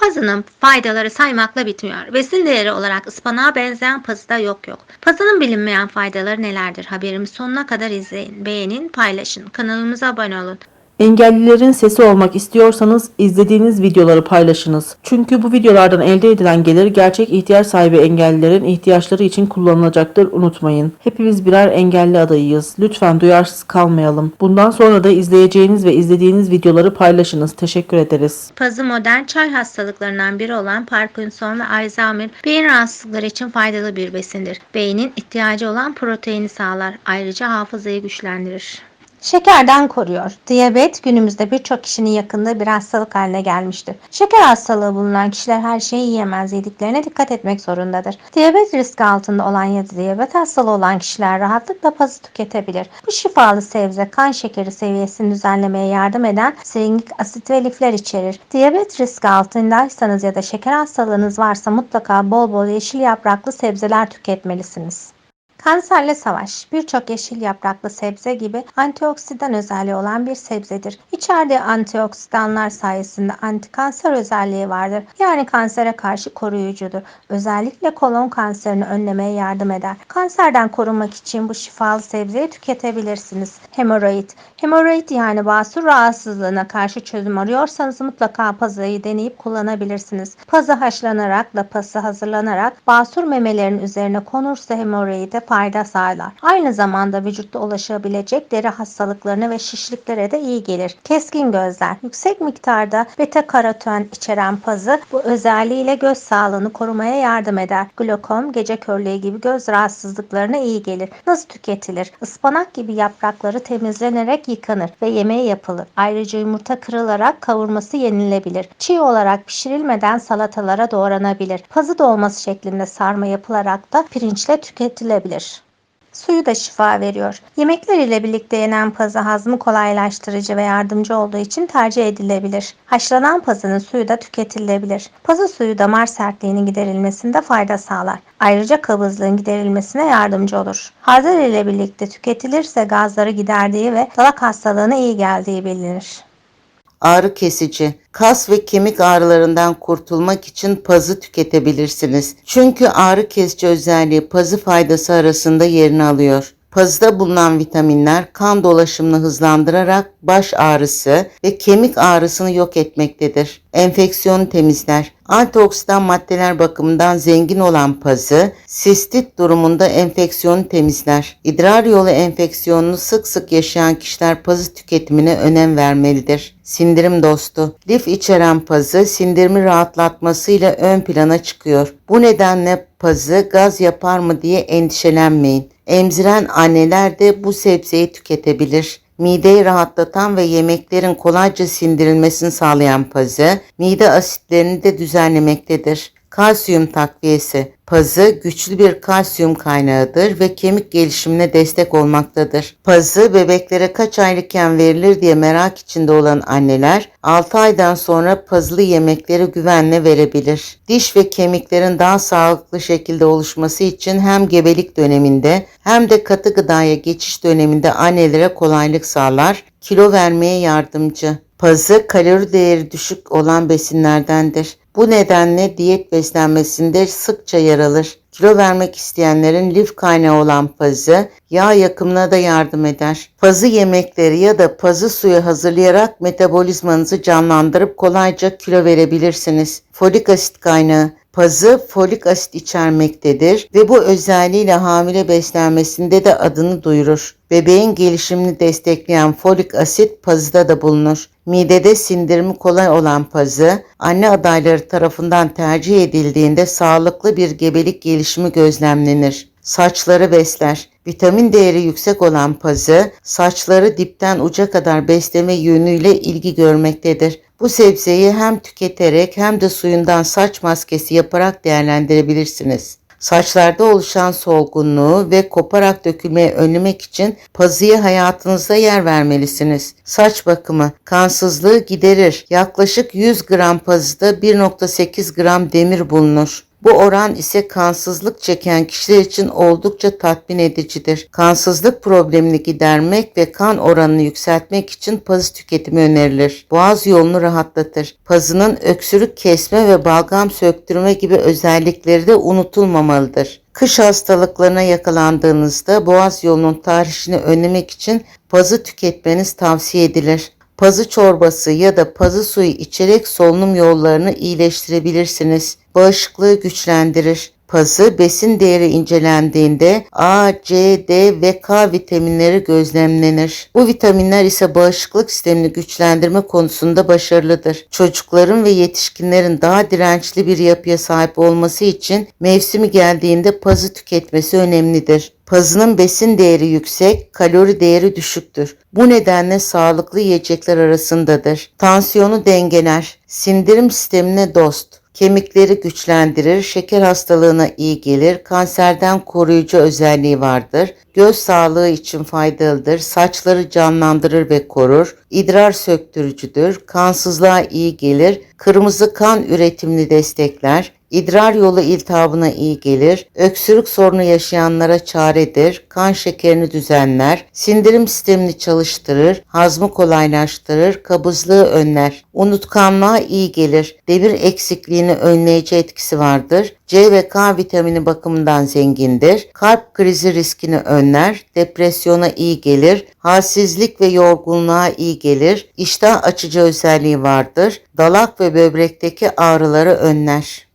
Pazının faydaları saymakla bitmiyor. Besin değeri olarak ıspanağa benzeyen pazıda yok yok. Pazının bilinmeyen faydaları nelerdir? Haberimi sonuna kadar izleyin. Beğenin, paylaşın. Kanalımıza abone olun. Engellilerin sesi olmak istiyorsanız izlediğiniz videoları paylaşınız. Çünkü bu videolardan elde edilen gelir gerçek ihtiyaç sahibi engellilerin ihtiyaçları için kullanılacaktır unutmayın. Hepimiz birer engelli adayıyız. Lütfen duyarsız kalmayalım. Bundan sonra da izleyeceğiniz ve izlediğiniz videoları paylaşınız. Teşekkür ederiz. Pazı modern çay hastalıklarından biri olan Parkinson ve Alzheimer beyin rahatsızlıkları için faydalı bir besindir. Beynin ihtiyacı olan proteini sağlar. Ayrıca hafızayı güçlendirir. Şekerden koruyor. Diyabet günümüzde birçok kişinin yakında bir hastalık haline gelmiştir. Şeker hastalığı bulunan kişiler her şeyi yiyemez, yediklerine dikkat etmek zorundadır. Diyabet riski altında olan ya da diyabet hastalığı olan kişiler rahatlıkla pazı tüketebilir. Bu şifalı sebze kan şekeri seviyesini düzenlemeye yardım eden serinlik asit ve lifler içerir. Diyabet riski altındaysanız ya da şeker hastalığınız varsa mutlaka bol bol yeşil yapraklı sebzeler tüketmelisiniz. Kanserle savaş birçok yeşil yapraklı sebze gibi antioksidan özelliği olan bir sebzedir. İçerdiği antioksidanlar sayesinde antikanser özelliği vardır. Yani kansere karşı koruyucudur. Özellikle kolon kanserini önlemeye yardım eder. Kanserden korunmak için bu şifalı sebzeyi tüketebilirsiniz. Hemoroid. Hemoroid yani basur rahatsızlığına karşı çözüm arıyorsanız mutlaka pazayı deneyip kullanabilirsiniz. Pazı haşlanarak, lapası hazırlanarak basur memelerin üzerine konursa hemoroide fayda sağlar. Aynı zamanda vücutta ulaşabilecek deri hastalıklarına ve şişliklere de iyi gelir. Keskin gözler. Yüksek miktarda beta karoten içeren pazı bu özelliğiyle göz sağlığını korumaya yardım eder. Glokom, gece körlüğü gibi göz rahatsızlıklarına iyi gelir. Nasıl tüketilir? Ispanak gibi yaprakları temizlenerek yıkanır ve yemeği yapılır. Ayrıca yumurta kırılarak kavurması yenilebilir. Çiğ olarak pişirilmeden salatalara doğranabilir. Pazı dolması şeklinde sarma yapılarak da pirinçle tüketilebilir. Suyu da şifa veriyor. Yemekler ile birlikte yenen pazı hazmı kolaylaştırıcı ve yardımcı olduğu için tercih edilebilir. Haşlanan pazının suyu da tüketilebilir. Pazı suyu damar sertliğinin giderilmesinde fayda sağlar. Ayrıca kabızlığın giderilmesine yardımcı olur. Hazır ile birlikte tüketilirse gazları giderdiği ve dalak hastalığına iyi geldiği bilinir. Ağrı kesici. Kas ve kemik ağrılarından kurtulmak için pazı tüketebilirsiniz. Çünkü ağrı kesici özelliği pazı faydası arasında yerini alıyor. Pazıda bulunan vitaminler kan dolaşımını hızlandırarak baş ağrısı ve kemik ağrısını yok etmektedir. Enfeksiyonu temizler. Antioksidan maddeler bakımından zengin olan pazı, sistit durumunda enfeksiyonu temizler. İdrar yolu enfeksiyonunu sık sık yaşayan kişiler pazı tüketimine önem vermelidir. Sindirim dostu. Lif içeren pazı sindirimi rahatlatmasıyla ön plana çıkıyor. Bu nedenle pazı gaz yapar mı diye endişelenmeyin. Emziren anneler de bu sebzeyi tüketebilir. Mideyi rahatlatan ve yemeklerin kolayca sindirilmesini sağlayan pazı, mide asitlerini de düzenlemektedir. Kalsiyum takviyesi. Pazı güçlü bir kalsiyum kaynağıdır ve kemik gelişimine destek olmaktadır. Pazı bebeklere kaç aylıkken verilir diye merak içinde olan anneler 6 aydan sonra pazılı yemekleri güvenle verebilir. Diş ve kemiklerin daha sağlıklı şekilde oluşması için hem gebelik döneminde hem de katı gıdaya geçiş döneminde annelere kolaylık sağlar, kilo vermeye yardımcı. Pazı kalori değeri düşük olan besinlerdendir. Bu nedenle diyet beslenmesinde sıkça yer alır. Kilo vermek isteyenlerin lif kaynağı olan pazı yağ yakımına da yardım eder. Pazı yemekleri ya da pazı suyu hazırlayarak metabolizmanızı canlandırıp kolayca kilo verebilirsiniz. Folik asit kaynağı Pazı folik asit içermektedir ve bu özelliğiyle hamile beslenmesinde de adını duyurur. Bebeğin gelişimini destekleyen folik asit pazıda da bulunur. Midede sindirimi kolay olan pazı, anne adayları tarafından tercih edildiğinde sağlıklı bir gebelik gelişimi gözlemlenir. Saçları besler. Vitamin değeri yüksek olan pazı, saçları dipten uca kadar besleme yönüyle ilgi görmektedir. Bu sebzeyi hem tüketerek hem de suyundan saç maskesi yaparak değerlendirebilirsiniz. Saçlarda oluşan solgunluğu ve koparak dökülmeyi önlemek için pazıya hayatınızda yer vermelisiniz. Saç bakımı kansızlığı giderir. Yaklaşık 100 gram pazıda 1.8 gram demir bulunur. Bu oran ise kansızlık çeken kişiler için oldukça tatmin edicidir. Kansızlık problemini gidermek ve kan oranını yükseltmek için pazı tüketimi önerilir. Boğaz yolunu rahatlatır. Pazının öksürük kesme ve balgam söktürme gibi özellikleri de unutulmamalıdır. Kış hastalıklarına yakalandığınızda boğaz yolunun tahrişini önlemek için pazı tüketmeniz tavsiye edilir. Pazı çorbası ya da pazı suyu içerek solunum yollarını iyileştirebilirsiniz. Bağışıklığı güçlendirir. Pazı besin değeri incelendiğinde A, C, D ve K vitaminleri gözlemlenir. Bu vitaminler ise bağışıklık sistemini güçlendirme konusunda başarılıdır. Çocukların ve yetişkinlerin daha dirençli bir yapıya sahip olması için mevsimi geldiğinde pazı tüketmesi önemlidir. Pazının besin değeri yüksek, kalori değeri düşüktür. Bu nedenle sağlıklı yiyecekler arasındadır. Tansiyonu dengeler, sindirim sistemine dost, kemikleri güçlendirir, şeker hastalığına iyi gelir, kanserden koruyucu özelliği vardır, göz sağlığı için faydalıdır, saçları canlandırır ve korur, idrar söktürücüdür, kansızlığa iyi gelir, kırmızı kan üretimini destekler, İdrar yolu iltihabına iyi gelir, öksürük sorunu yaşayanlara çaredir, kan şekerini düzenler, sindirim sistemini çalıştırır, hazmı kolaylaştırır, kabızlığı önler, unutkanlığa iyi gelir, demir eksikliğini önleyici etkisi vardır, C ve K vitamini bakımından zengindir, kalp krizi riskini önler, depresyona iyi gelir, halsizlik ve yorgunluğa iyi gelir, iştah açıcı özelliği vardır, dalak ve böbrekteki ağrıları önler.